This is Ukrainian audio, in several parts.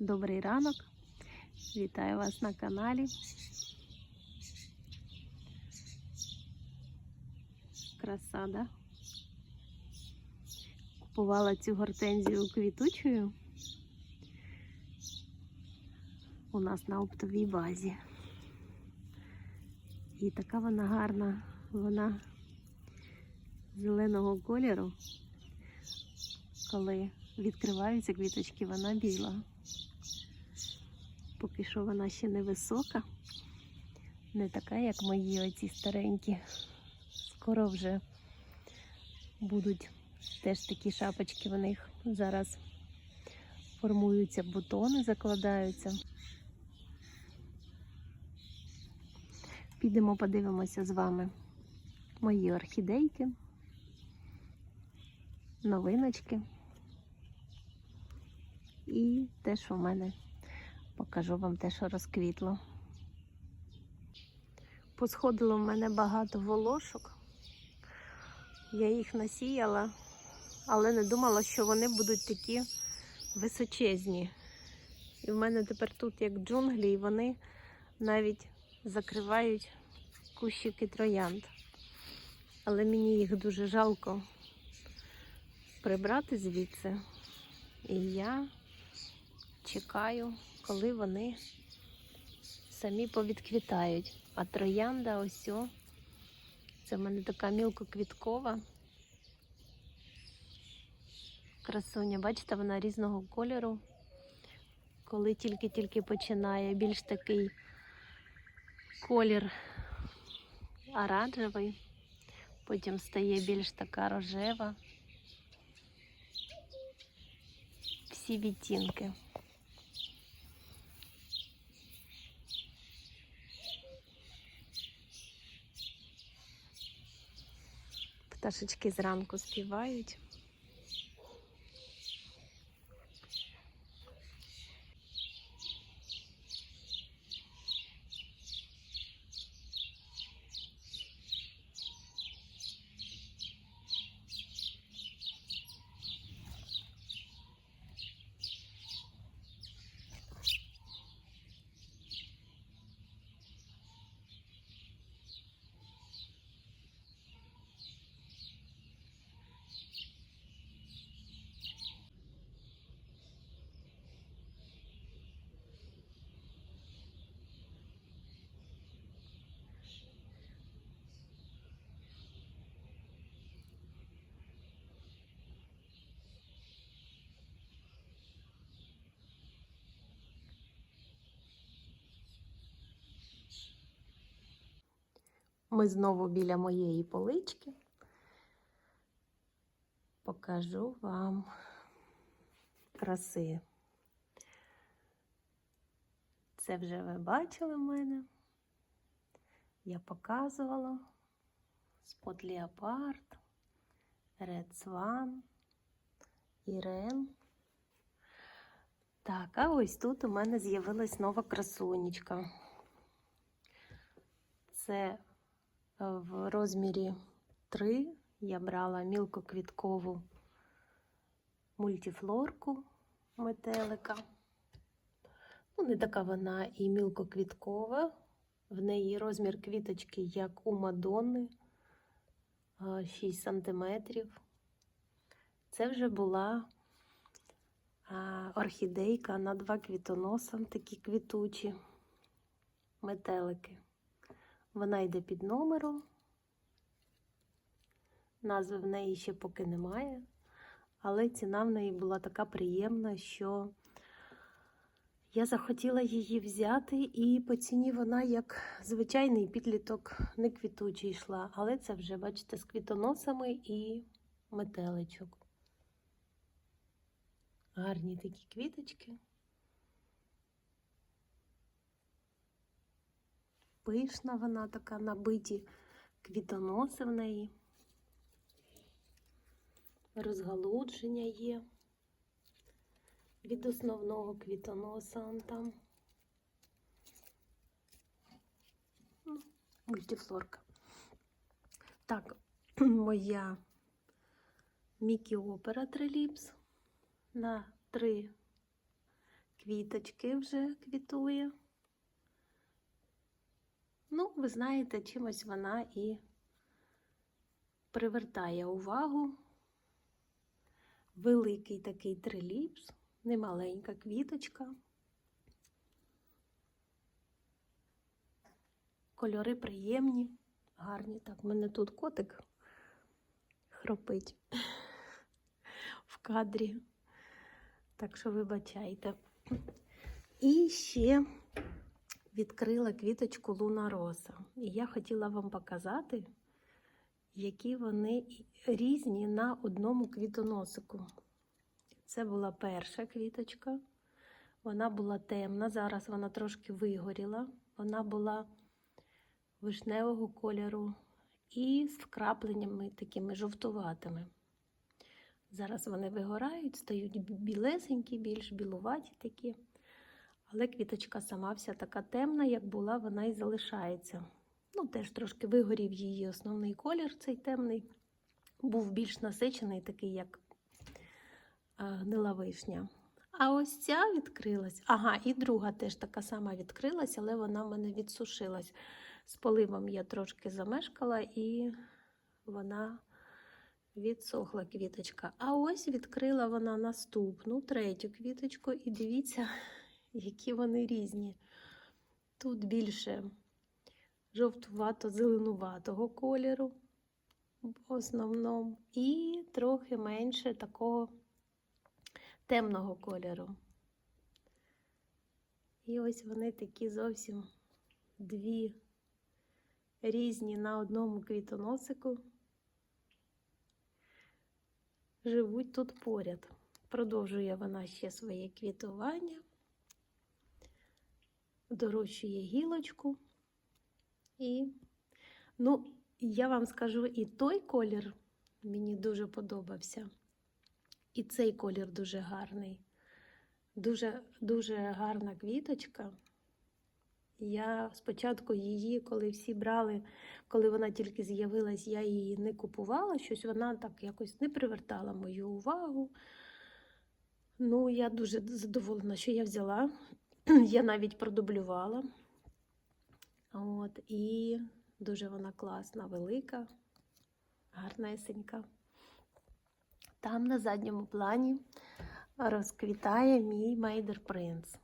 Добрий ранок. Вітаю вас на каналі. Краса, да? Купувала цю гортензію квітучою у нас на оптовій базі. І така вона гарна, вона зеленого кольору. Коли відкриваються квіточки, вона біла. Поки що вона ще не висока, не така, як мої оці старенькі. Скоро вже будуть теж такі шапочки в них. Зараз формуються бутони, закладаються. Підемо подивимося з вами мої орхідейки, новиночки. І те, що в мене покажу вам те, що розквітло. Посходило в мене багато волошок. Я їх насіяла, але не думала, що вони будуть такі височезні. І в мене тепер тут як джунглі, і вони навіть закривають кущики троянд. Але мені їх дуже жалко прибрати звідси. І я чекаю, коли вони самі повідквітають. А троянда ось це в мене така мілкоквіткова. Красуня, бачите, вона різного кольору. Коли тільки-тільки починає більш такий колір оранжевий, потім стає більш така рожева. Всі відтінки. Пташечки зранку співають. Ми знову біля моєї полички. Покажу вам краси. Це вже ви бачили в мене. Я показувала Спот Леопард, Ред Сван, Ірен. Так, а ось тут у мене з'явилась нова красунечка. Це в розмірі 3 я брала мілкоквіткову мультифлорку метелика. Ну, не така вона і мілкоквіткова. В неї розмір квіточки, як у Мадонни, 6 см. Це вже була орхідейка на два квітоноса, такі квітучі метелики. Вона йде під номером. Назви в неї ще поки немає, але ціна в неї була така приємна, що я захотіла її взяти, і по ціні вона як звичайний підліток не квітучий йшла, але це вже, бачите, з квітоносами і метеличок. Гарні такі квіточки. Пишна вона така, набиті квітоноси в неї. Розгалудження є від основного квітоноса он там. Ну, Мультифлорка. Так, моя Мікі Опера Триліпс на три квіточки вже квітує. Ну, ви знаєте, чимось вона і привертає увагу. Великий такий триліпс, немаленька квіточка. Кольори приємні, гарні. Так, в мене тут котик хропить в кадрі. Так що вибачайте. І ще відкрила квіточку Луна Роса. І я хотіла вам показати, які вони різні на одному квітоносику. Це була перша квіточка. Вона була темна, зараз вона трошки вигоріла. Вона була вишневого кольору і з вкрапленнями такими жовтуватими. Зараз вони вигорають, стають білесенькі, більш білуваті такі. Але квіточка сама вся така темна, як була, вона і залишається. Ну, теж трошки вигорів її основний колір, цей темний. Був більш насичений, такий, як е, гнила вишня. А ось ця відкрилась. Ага, і друга теж така сама відкрилась, але вона в мене відсушилась. З поливом я трошки замешкала, і вона відсохла квіточка. А ось відкрила вона наступну, третю квіточку, і дивіться, які вони різні. Тут більше жовтувато-зеленуватого кольору в основному, і трохи менше такого темного кольору. І ось вони такі зовсім дві різні на одному квітоносику. Живуть тут поряд. Продовжує вона ще своє квітування, дорощує гілочку. І, ну, я вам скажу, і той колір мені дуже подобався. І цей колір дуже гарний. Дуже, дуже гарна квіточка. Я спочатку її, коли всі брали, коли вона тільки з'явилась, я її не купувала, щось вона так якось не привертала мою увагу. Ну, я дуже задоволена, що я взяла. Я навіть продублювала. От, і дуже вона класна, велика, гарнесенька. Там на задньому плані розквітає мій Мейдер Принц.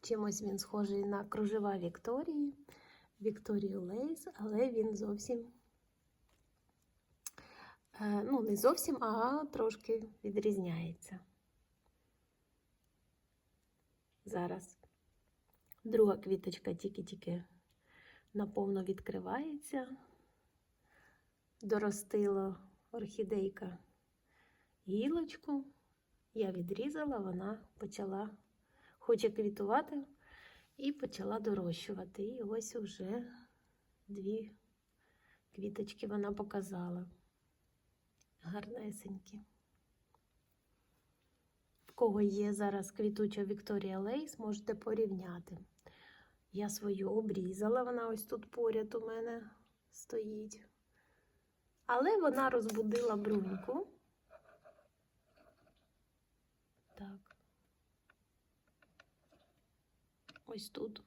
Чимось він схожий на кружева Вікторії, Вікторію Лейс, але він зовсім, ну, не зовсім, а трошки відрізняється. Зараз друга квіточка тільки-тільки наповно відкривається. Доростила орхідейка гілочку. Я відрізала, вона почала хоче квітувати і почала дорощувати. І ось уже дві квіточки вона показала. Гарнесенькі. В кого є зараз квітуча Вікторія Лейс, можете порівняти. Я свою обрізала, вона ось тут поряд у мене стоїть. Але вона розбудила бруньку. Так. Ось тут.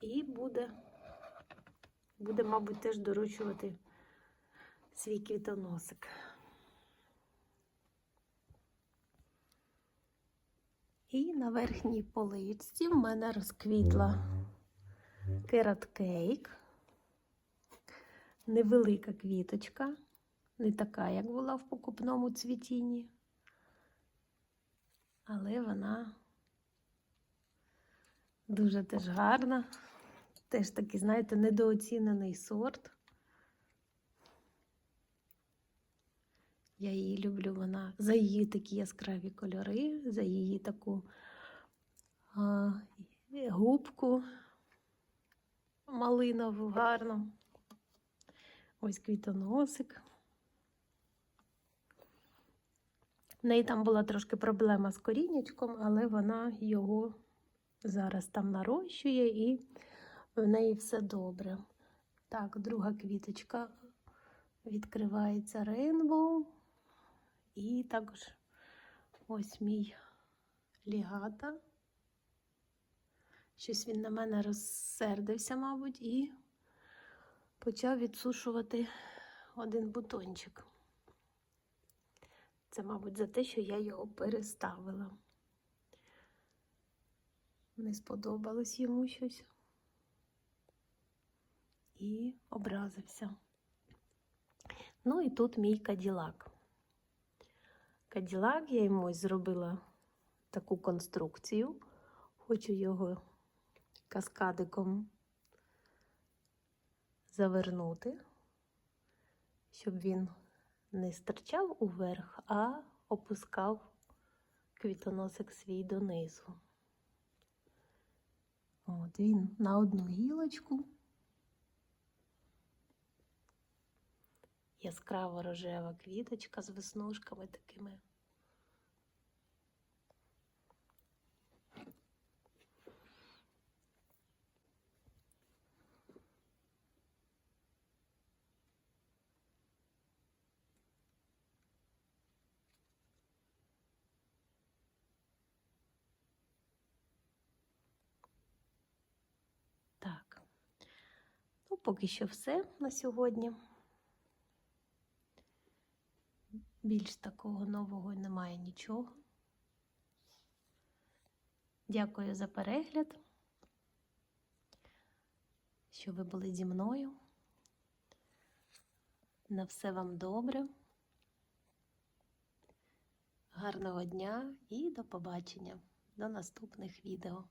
І буде, буде, мабуть, теж дорощувати свій квітоносик. І на верхній поличці в мене розквітла керат кейк. Невелика квіточка, не така, як була в покупному цвітінні, але вона дуже теж гарна. Теж такий, знаєте, недооцінений сорт. Я її люблю, вона за її такі яскраві кольори, за її таку а, губку малинову, гарну. Ось квітоносик. В неї там була трошки проблема з коріннячком, але вона його зараз там нарощує і в неї все добре. Так, друга квіточка відкривається рейнбоу. І також ось мій лігата. Щось він на мене розсердився, мабуть, і почав відсушувати один бутончик. Це, мабуть, за те, що я його переставила. Не сподобалось йому щось. І образився. Ну і тут мій каділак. Каділак я йому зробила таку конструкцію. Хочу його каскадиком завернути, щоб він не стирчав уверх, а опускав квітоносик свій донизу. От він на одну гілочку. Яскраво рожева квіточка з веснушками такими. Так. Ну, поки що все на сьогодні. Більш такого нового немає нічого. Дякую за перегляд, що ви були зі мною. На все вам добре. Гарного дня і до побачення, до наступних відео.